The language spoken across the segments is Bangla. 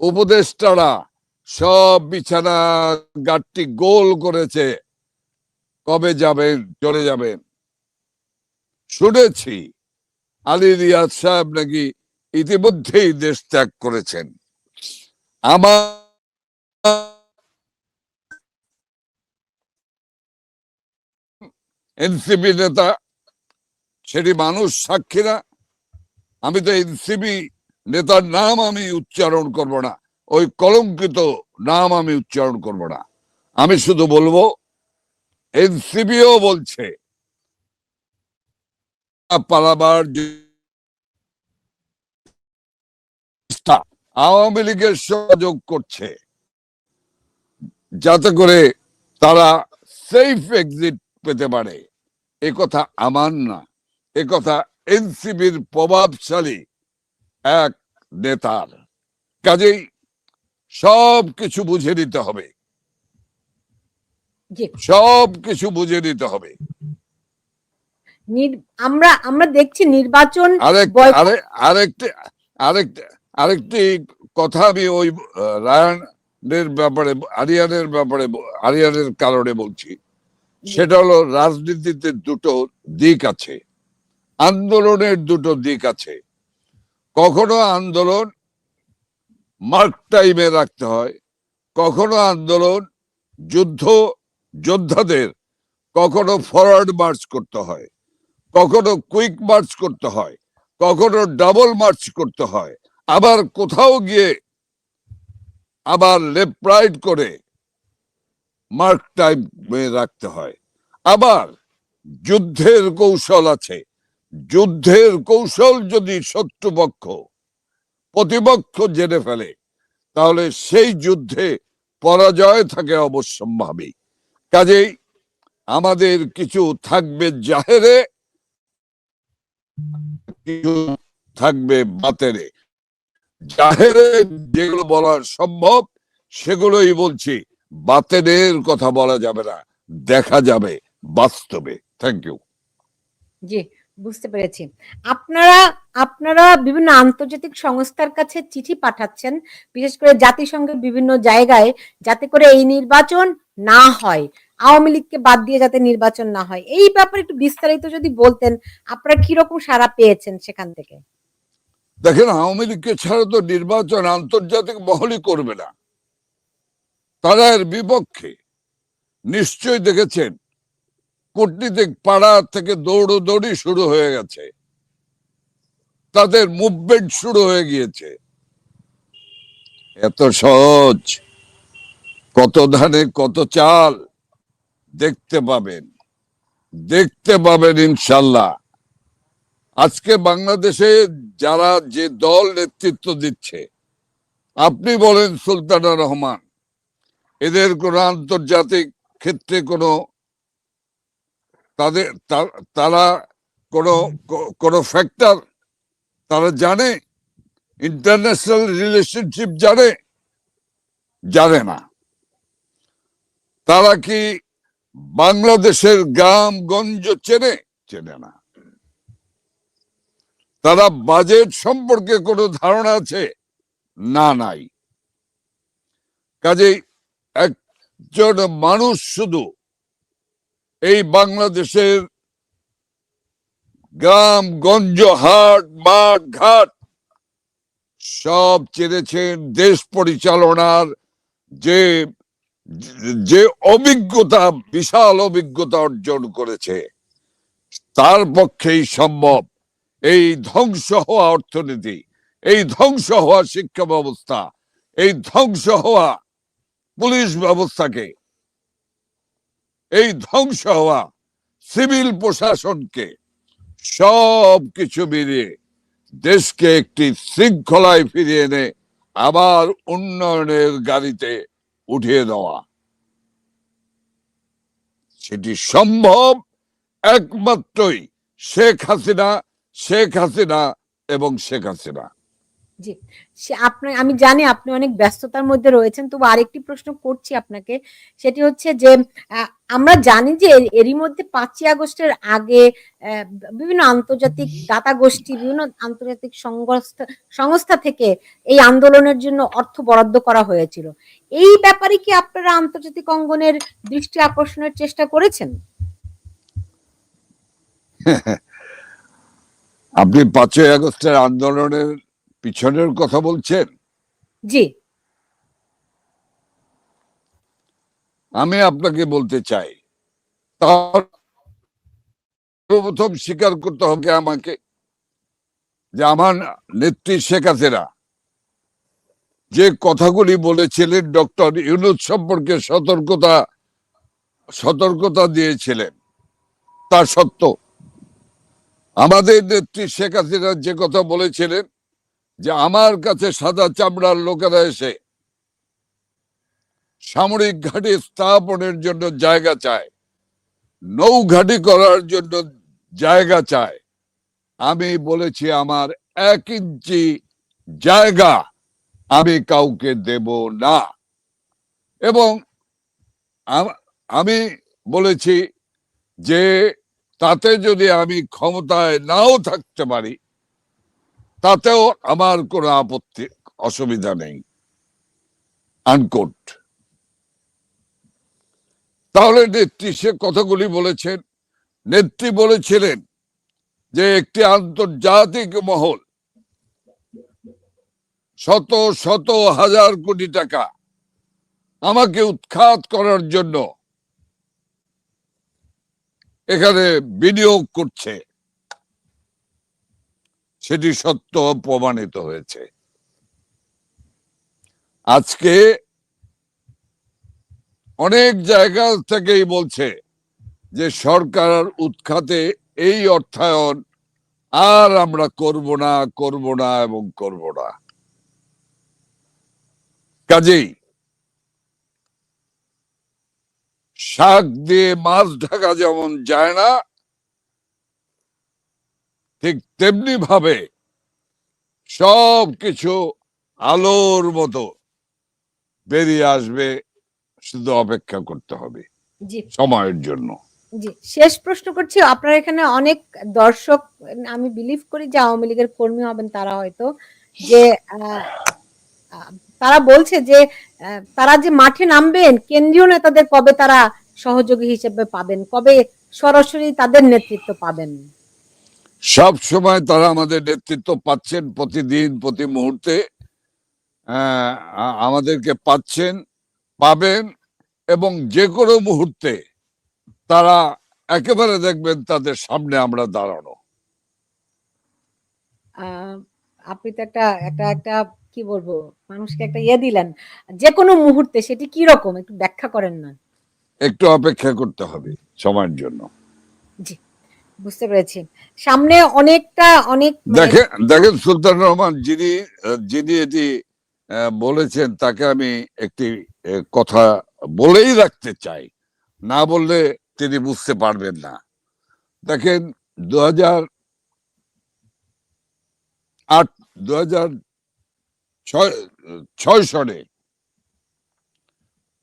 উপদেষ্টারা সব বিছানা গাঠটি গোল করেছে। কবে যাবেন, চলে যাবেন? শুনেছি আলী রিয়াজ সাহেব নাকি ইতিমধ্যেই দেশ ত্যাগ করেছেন। আমার এনসিপি নেতা, সেটি মানুষ সাক্ষী না আমি তো এনসিপি নেতার নাম আমি উচ্চারণ করব না। ওই কলঙ্কিত নাম আমি উচ্চারণ করব না। আমি শুধু বলব, এনসিপিও বলছে, পালাবার আওয়ামী লীগের সহযোগ করছে, যাতে করে তারা সেফ এক্সিট পেতে পারে। কথা আমার না। কথা এনসিবির প্রভাবশালী এক নেতার। কাজেই সব কিছু বুঝে নিতে হবে। সব কিছু বুঝে নিতে হবে। আমরা আমরা দেখছি নির্বাচন আরেকটি আরেকটি আরেকটি কথা আমি ওই রায়ানের ব্যাপারে আরিয়ানের ব্যাপারে আরিয়ানের কারণে বলছি। সেটা হলো রাজনীতিতে দুটো দিক আছে। আন্দোলনের দুটো দিক আছে। কখনো আন্দোলন মার্ক টাইমে রাখতে হয়, কখনো আন্দোলন যুদ্ধ, যোদ্ধাদের কখনো ফরওয়ার্ড মার্চ করতে হয়, কখনো কুইক মার্চ করতে হয়, কখনো ডাবল মার্চ করতে হয়, আবার কোথাও গিয়ে আবার লেফট রাইট করে মার্ক টাইম রাখতে হয়, আবার যুদ্ধের কৌশল আছে। যুদ্ধের কৌশল যদি শত্রুপক্ষ, প্রতিপক্ষ জেনে ফেলে, তাহলে সেই যুদ্ধে পরাজয় থাকে অবশ্যম্ভাবী। কাজেই আমাদের কিছু থাকবে জাহেরে, কিছু থাকবে বাতেরে। জাহেরে যেগুলো বলা সম্ভব, সেগুলোই বলছি বাতেনের কথা বলা যাবে না, দেখা যাবে বাস্তবে। Thank you ji. বুঝতে পেরেছি। আপনারা আপনারা বিভিন্ন আন্তর্জাতিক সংস্থার কাছে চিঠি পাঠাচ্ছেন, বিশেষ করে জাতিসংঘের বিভিন্ন জায়গায়, যাতে করে এই নির্বাচন না হয়। আওয়ামী লীগকে বাদ দিয়ে যাতে নির্বাচন না হয়। এই ব্যাপারে একটু বিস্তারিত যদি বলতেন, আপনারা কীরকম সাড়া পেয়েছেন সেখান থেকে? দেখেন, আওয়ামী লীগকে ছাড়া তো নির্বাচন আন্তর্জাতিক মহলই করবে না। তারা এর বিপক্ষে নিশ্চয়ই দেখেছেন কূটনীতিক পাড়া থেকে দৌড়োদৌড়ি শুরু হয়ে গেছে। তাদের মুভমেন্ট শুরু হয়ে গিয়েছে। এত সহজ, কত ধানে কত চাল, দেখতে পাবেন দেখতে পাবেন ইনশাল্লাহ। আজকে বাংলাদেশে যারা যে দল নেতৃত্ব দিচ্ছে, আপনি বলেন সুলতানা রহমান, এদের কোনো আন্তর্জাতিক ক্ষেত্রে কোনো তাদের তারা কোনো কোনো ফ্যাক্টর তারা জানে ইন্টারন্যাশনাল রিলেশনশিপ জানে জানে না। তারা কি বাংলাদেশের গ্রাম গঞ্জ চেনে? চেনে না। তারা বাজেট সম্পর্কে কোনো ধারণা আছে? না, নাই। কাজেই একজন মানুষ শুধু এই বাংলাদেশের গ্রাম, গঞ্জ, হাট, মাঠ, ঘাট সব চেনেছেন দেশ পরিচালনার যে যে অভিজ্ঞতা, বিশাল অভিজ্ঞতা অর্জন করেছে। তার পক্ষেই সম্ভব এই ধ্বংস হওয়া অর্থনীতি, এই ধ্বংস হওয়া শিক্ষা ব্যবস্থা, এই ধ্বংস হওয়া পুলিশ ব্যবস্থাকে এই ধ্বংস হওয়া সিভিল প্রশাসনকে সব কিছু মিলিয়ে দেশকে একটি শৃঙ্খলায় ফিরিয়ে এনে আবার উন্নয়নের গাড়িতে উঠিয়ে দেওয়া। সেটি সম্ভব একমাত্রই শেখ হাসিনা শেখ হাসিনা এবং শেখ হাসিনা। জি। সে আপনি, আমি জানি আপনি অনেক ব্যস্ততার মধ্যে রয়েছেন, তবু আরেকটি প্রশ্ন করছি আপনাকে। সেটি হচ্ছে যে আমরা জানি যে এরই মধ্যে পাঁচই আগস্টের আগে বিভিন্ন আন্তর্জাতিক দাতা গোষ্ঠী বিভিন্ন আন্তর্জাতিক সংস্থা সংস্থা থেকে এই আন্দোলনের জন্য অর্থ বরাদ্দ করা হয়েছিল। এই ব্যাপারে কি আপনারা আন্তর্জাতিক অঙ্গনের দৃষ্টি আকর্ষণের চেষ্টা করেছেন? আপনি পাঁচই আগস্টের আন্দোলনের পিছনের কথা বলছেন? জি। আমি আপনাকে বলতে চাই তার প্রথম স্বীকার করতে হবে আমাকে যে আমার নেত্রী শেখ হাসিনা যে কথাগুলি বলেছিলেন ডক্টর ইউনুস সম্পর্কে সতর্কতা সতর্কতা দিয়েছিলেন তা সত্য। আমাদের নেত্রী শেখ হাসিনা যে কথা বলেছিলেন যে আমার কাছে সাদা চামড়ার লোকেরা এসে সামরিক ঘাঁটি স্থাপনের জন্য জায়গা চায় নৌ ঘাঁটি করার জন্য জায়গা চায়। আমি বলেছি, আমার এক ইঞ্চি জায়গা আমি কাউকে দেব না। এবং আমি বলেছি যে তাতে যদি আমি ক্ষমতায় নাও থাকতে পারি তাতেও আমার কোনো আপত্তি, অসুবিধা নেই। আনকোট তাহলে নেত্রী সে কথাগুলি বলেছেন। নেত্রী বলেছিলেন যে একটি আন্তর্জাতিক মহল শত শত হাজার কোটি টাকা আমাকে উৎখাত করার জন্য এখানে বিনিয়োগ করছে। সেটি সত্য প্রমাণিত হয়েছে। আজকে অনেক জায়গা থেকেই বলছে যে সরকার উৎখাতে এই অর্থায়ন আর আমরা করব না করব না এবং করব না। কাজেই শাক দিয়ে মাছ ঢাকা যেমন যায় না ঠিক তেমনি ভাবে সব কিছু আলোর মতো বেরিয়ে আসবে শুধু অপেক্ষা করতে হবে সময়ের জন্য। জি শেষ প্রশ্ন করছি আপনার এখানে অনেক দর্শক আমি বিলিভ করি যে আওয়ামী লীগের কর্মী হবেন তারা হয়তো যে তারা বলছে যে তারা যে মাঠে নামবেন কেন্দ্রীয় নেতাদের কবে তারা সহযোগী হিসেবে পাবেন? কবে সরাসরি তাদের নেতৃত্ব পাবেন? সব সময় তারা আমাদের নেতৃত্ব পাচ্ছেন প্রতিদিন প্রতি মুহূর্তে। আহ, আমাদেরকে পাচ্ছেন পাবেন এবং যে কোনো মুহূর্তে তারা একেবারে দেখবেন তাদের সামনে আমরা দাঁড়ানো। আপনি তো একটা একটা একটা কি বলব মানুষকে একটা ইয়ে দিলেন। যে কোনো মুহূর্তে সেটি কি রকম? একটু ব্যাখ্যা করেন না। একটু অপেক্ষা করতে হবে সময়ের জন্য। বুঝতে পেরেছি। সামনে অনেকটা, অনেক মানে- দেখেন দেখেন সুলতান রহমান যিনি যিনি এটি বলেছেন তাকে আমি একটি কথা বলেই রাখতে চাই। না বললে তিনি বুঝতে পারবেন না। দেখেন দু হাজার আট দু হাজার ছয় ছয় সনে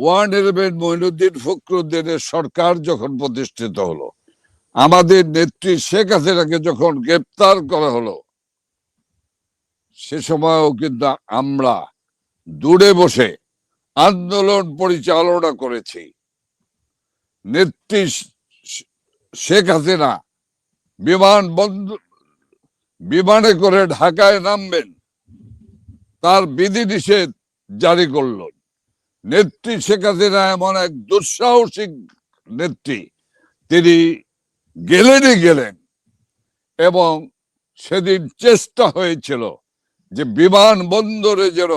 ওয়ান ইলেভেন মঈনুদ্দিন ফখরুদ্দিনের সরকার যখন প্রতিষ্ঠিত হলো আমাদের নেত্রী শেখ হাসিনাকে যখন গ্রেপ্তার করা হলো, সে সময়ও কিন্তু আমরা দূরে বসে আন্দোলন পরিচালনা করেছি। নেত্রী শেখ হাসিনা বিমান বন্ধ বিমানে করে ঢাকায় নামবেন, তার বিধি নিষেধ জারি করল। নেত্রী শেখ হাসিনা এমন এক দুঃসাহসিক নেত্রী, তিনি গেলেনই গেলেন। এবং সেদিন চেষ্টা হয়েছিল যে বিমান বন্দরে যেন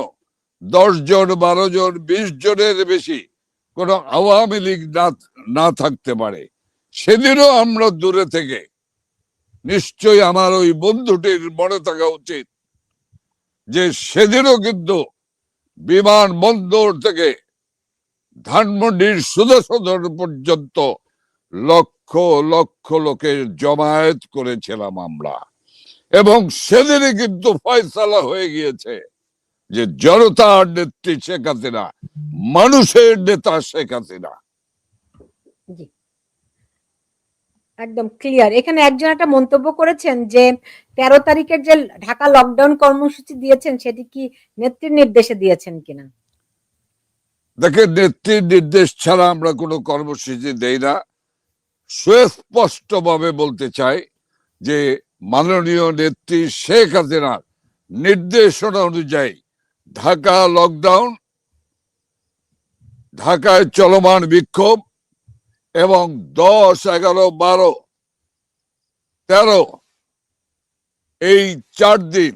দশ জন বারো জন বিশ জনের বেশি কোন আওয়ামী লীগ না থাকতে পারে। সেদিনও আমরা দূরে থেকে, নিশ্চয়ই আমার ওই বন্ধুটির মনে থাকা উচিত যে সেদিনও কিন্তু বিমান বন্দর থেকে ধানমন্ডির সুদা পর্যন্ত লক্ষ লক্ষ লোকের জমায়েত করেছিলাম আমরা। এবং সেদিনই কিন্তু ফয়সালা হয়ে গিয়েছে যে জনতার নেত্রী শেখ হাসিনা মানুষের নেতা শেখ হাসিনা। একদম ক্লিয়ার এখানে একজন একটা মন্তব্য করেছেন যে তেরো তারিখের যে ঢাকা লকডাউন কর্মসূচি দিয়েছেন সেটি কি নেত্রীর নির্দেশে দিয়েছেন কিনা? দেখেন নেত্রীর নির্দেশ ছাড়া আমরা কোনো কর্মসূচি দেই না। সুস্পষ্ট ভাবে বলতে চাই যে মাননীয় নেত্রী শেখ হাসিনার নির্দেশনা অনুযায়ী ঢাকা লকডাউন ঢাকায় চলমান বিক্ষোভ এবং দশ, এগারো, বারো, তেরো এই চার দিন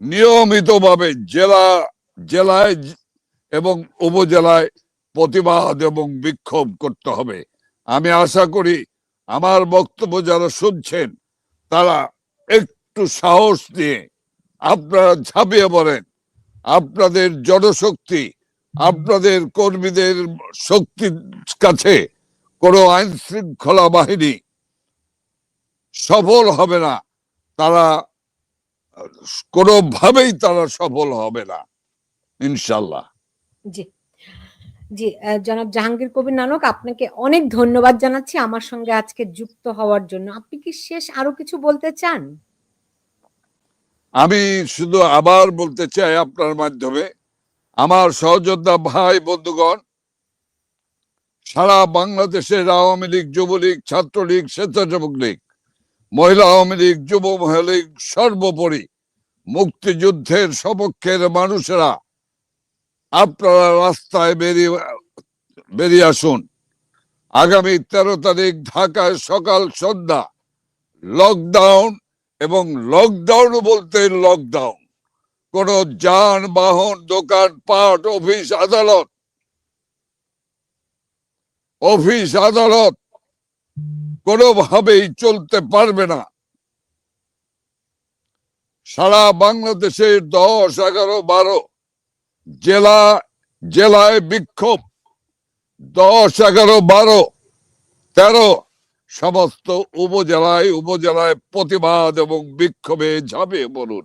নিয়মিতভাবে জেলা, জেলায় এবং উপজেলায় প্রতিবাদ এবং বিক্ষোভ করতে হবে। আমি আশা করি আমার বক্তব্য যারা শুনছেন, তারা একটু সাহস নিয়ে আপনারা ঝাঁপিয়ে পড়েন। আপনাদের জনশক্তি, আপনাদের কর্মীদের শক্তির কাছে কোনো আইন শৃঙ্খলা বাহিনী সফল হবে না। তারা কোনোভাবেই তারা সফল হবে না ইনশাল্লাহ জি। জি জনাব জাহাঙ্গীর কবির নানক, আপনাকে অনেক ধন্যবাদ জানাচ্ছি আমার সঙ্গে আজকে যুক্ত হওয়ার জন্য। আপনি কি শেষ আরও কিছু বলতে চান? আমি শুধু আবার বলতে চাই আপনার মাধ্যমে, আমার সহযোদ্ধা ভাই বন্ধুগণ, সারা বাংলাদেশের আওয়ামী লীগ, যুবলীগ, ছাত্রলীগ, স্বেচ্ছাসেবক লীগ, মহিলা আওয়ামী লীগ, যুব মহিলা লীগ, সর্বোপরি মুক্তিযুদ্ধের সপক্ষের মানুষেরা আপনারা রাস্তায় বেরিয়ে বেরিয়ে আসুন। আগামী তেরো তারিখ ঢাকায় সকাল সন্ধ্যা লকডাউন এবং লকডাউন বলতে লকডাউন কোন যানবাহন, দোকান, পাট, অফিস, আদালত অফিস, আদালত কোনোভাবেই চলতে পারবে না। সারা বাংলাদেশের দশ, এগারো, বারো জেলা, জেলায় বিক্ষোভ, দশ, এগারো, বারো, তেরো, সমস্ত উপজেলায় উপজেলায় প্রতিবাদ এবং বিক্ষোভে ঝাঁপিয়ে পড়ুন।